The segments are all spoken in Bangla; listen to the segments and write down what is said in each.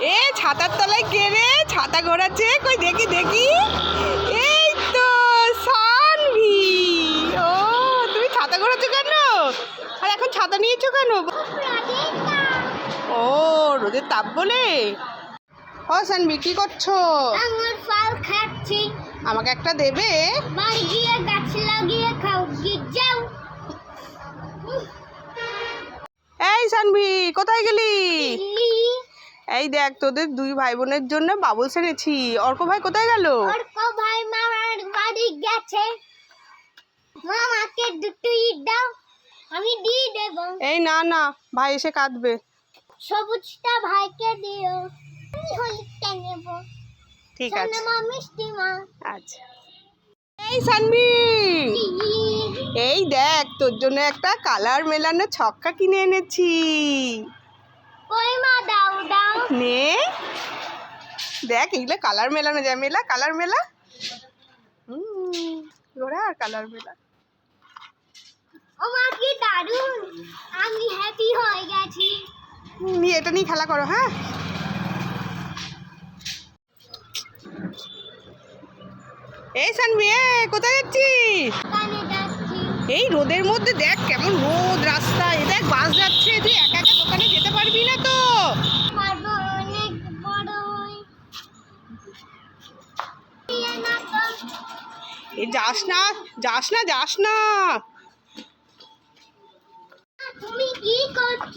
এ ছাতার তলায় কে রে? ছাতা ঘোরাচ্ছে? কই দেখি দেখি। এই তো সানভি। ও তুমি ছাতা ঘোরাচ্ছ কেন? আর এখন ছাতা নিয়েছো কেন? ও রোদের তাপ বলে। ও সানভি কি করছ? আঙুর ফল খাচ্ছি। আমাকে একটা দেবে? বাড়ি গিয়ে গাছ লাগিয়ে খাও গিয়ে যাও। এই সানভি কোথায় গেলি? এই দেখ তোদের দুই ভাই বোনের জন্য বাবুল এনেছি। অর্ক ভাই কোথায় গেল? অর্ক ভাই মামার বাড়ি গেছে। মামাকে দুটো ইট দাও আমি দিয়ে দেব। এই না না ভাই এসে কাঁদবে। সবুজটা ভাইকে দিও আমি হলুদটা নেব। ঠিক আছে। সোনামা মিষ্টি মা। আচ্ছা। এই সানভি! এই দেখ তোর জন্য একটা কালার মেলানো ছক্কা কিনে এনেছি। মা নে। দেখ এগুলো কালার মেলানো যায়। মেলা কালার মেলা। ওরা আর কালার মেলা। আমি হ্যাপি হয়ে গেছি। নিয়ে এটা নিয়ে খেলা করো হ্যাঁ? এই সানভি এ কোথায় যাচ্ছিস? এই রোদের মধ্যে দেখ কেমন রোদ রাস্তায়। দেখ বাস যাচ্ছে। তুই একা একা দোকানে যেতে পারবি না তো। যাস না যাস না যাস না। তুমি কি করছ?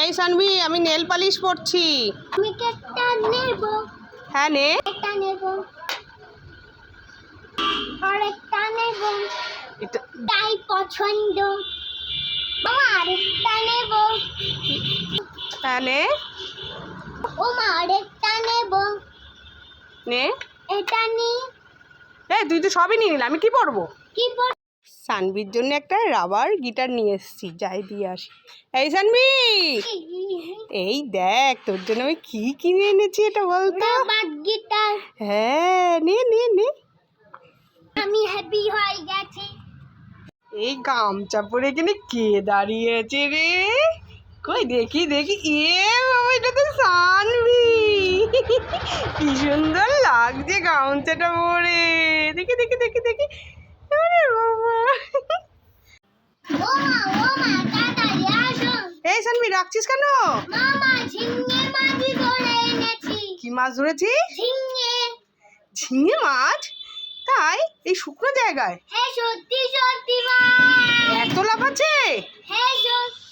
এই সানভি আমি নেল পালিশ পরছি। আমি কেকটা নেব। হ্যাঁ নে। একটা নেব। আরেকটা নেব। এটা তাই পছন্দ। বাবা আরেকটা নেব। হ্যাঁ নে। ও মা আরেকটা নেব নে। এটা নি। এই তুই তো সবই নিয়ে নিলি আমি কি পরবো? কি পর সানভির জন্য একটা রাবার গিটার নিয়ে এসেছি যাই দিয়ে আসি। এই সানভি এই দেখ তোর জন্য আমি কি কিনে এনেছি এটা বলতো? গিটার হ্যাঁ নে নে নে। আমি হ্যাপি হয়ে গেছি। এই গামছা পরে এখানে কে দাঁড়িয়ে আছে রে? কই দেখি দেখি। এ বাবা এটা তো সানভি। কি সুন্দর লাগছে গামছাটা পরে। দেখি দেখি দেখি দেখি। আরে বাবা। এই সানভি রাখছিস কেন? কি মাছ ধরেছি? ঝিঙে। মাছ? তাই? এই শুকনো জায়গায়? হ্যাঁ সত্যি সত্যি মা। এত লাভ আছে হ্যাঁ সত্যি।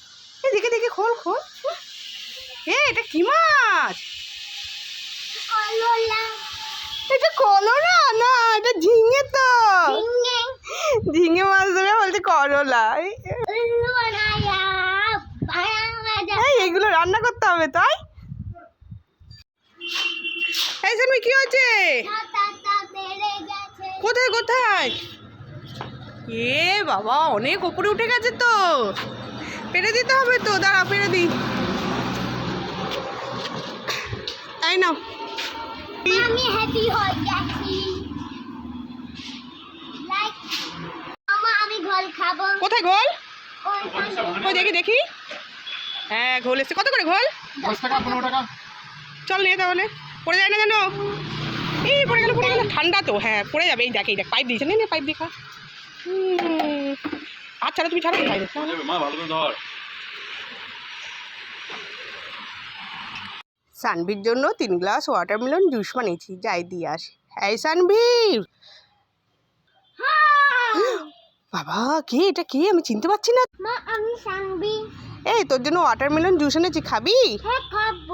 দেখে দেখে খোল খোল এ এটা কি মাছ? এটা করলা না এটা ঝিঙে তো। ঝিঙে। মাছ ধরে বলছে করলা এগুলো রান্না করতে হবে তাই? এই সামনে কি হয়েছে? কোথায় কোথায়? এ বাবা অনেক উপরে উঠে গেছে তো। পেরে দিতে হবে তো দাঁড়া পেরে দি এই নাও। আমি হ্যাপি হয়ে গেছি। লাইক মামা আমি ঘোল খাব। কোথায় ঘোল? ওইখানে। ওই দেখি দেখি। হ্যাঁ ঘোল এসছে। কত করে ঘোল? দশ টাকা পনেরো টাকা। চল নিয়ে তাহলে। পড়ে যায় না কেন? এই পড়ে গেল পড়ে গেল। ঠান্ডা তো হ্যাঁ পড়ে যাবে। এই দেখ এই দেখ পাইপ দিয়েছে। নে নে পাইপ দেখা আচ্ছা তুমি ছাড়ো মা ভালো করে ধর। সানভির জন্য তিন গ্লাস ওয়াটারমেলন জুস বানিয়েছি। যাই দিয়ে আসি। এই সানভীর বাবা কে এটা কে? আমি চিনতে পারছি না। মা আমি সাংবি এই তোর জন্য ওয়াটারমেলন জুস এনেছি খাবি? হ্যাঁ খাব।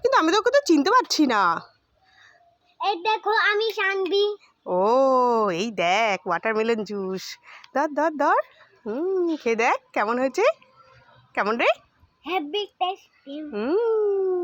কিন্তু আমি তোকে তো চিনতে পারছি না। এই দেখো আমি সানবি ও এই দেখ ওয়াটারমেলন জুস ধর ধর ধর। হুম খেয়ে দেখ কেমন হয়েছে? কেমন রে? Happy tasty hmm.